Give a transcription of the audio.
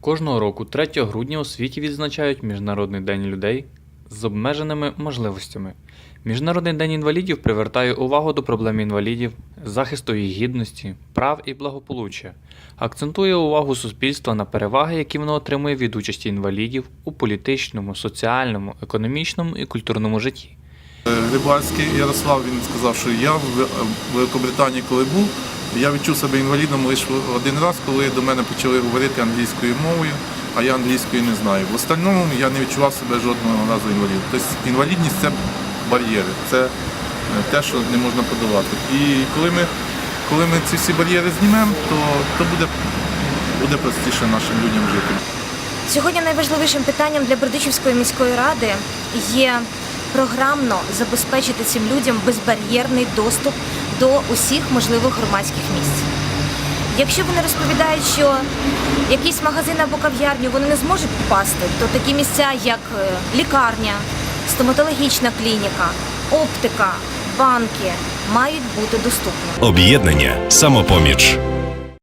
Кожного року 3 грудня у світі відзначають Міжнародний день людей з обмеженими можливостями. Міжнародний день інвалідів привертає увагу до проблем інвалідів, захисту їх гідності, прав і благополуччя, акцентує увагу суспільства на переваги, які воно отримує від участі інвалідів у політичному, соціальному, економічному і культурному житті. Рибальський Ярослав він сказав, що я в Великобританії, коли був, я відчув себе інвалідом лише один раз, коли до мене почали говорити англійською мовою, а я англійської не знаю. В остальному я не відчував себе жодного разу інвалідом. Тобто інвалідність це бар'єри, це е, те, що не можна подолати. І коли ми, коли ми ці всі бар'єри знімемо, то, то буде, буде простіше нашим людям жити. Сьогодні найважливішим питанням для Бердичівської міської ради є програмно забезпечити цим людям безбар'єрний доступ до усіх можливих громадських місць. Якщо вони розповідають, що якийсь магазин або кав'ярню вони не зможуть попасти, то такі місця, як е, лікарня, стоматологічна клініка, оптика, банки мають бути доступними. Об'єднання самопоміч.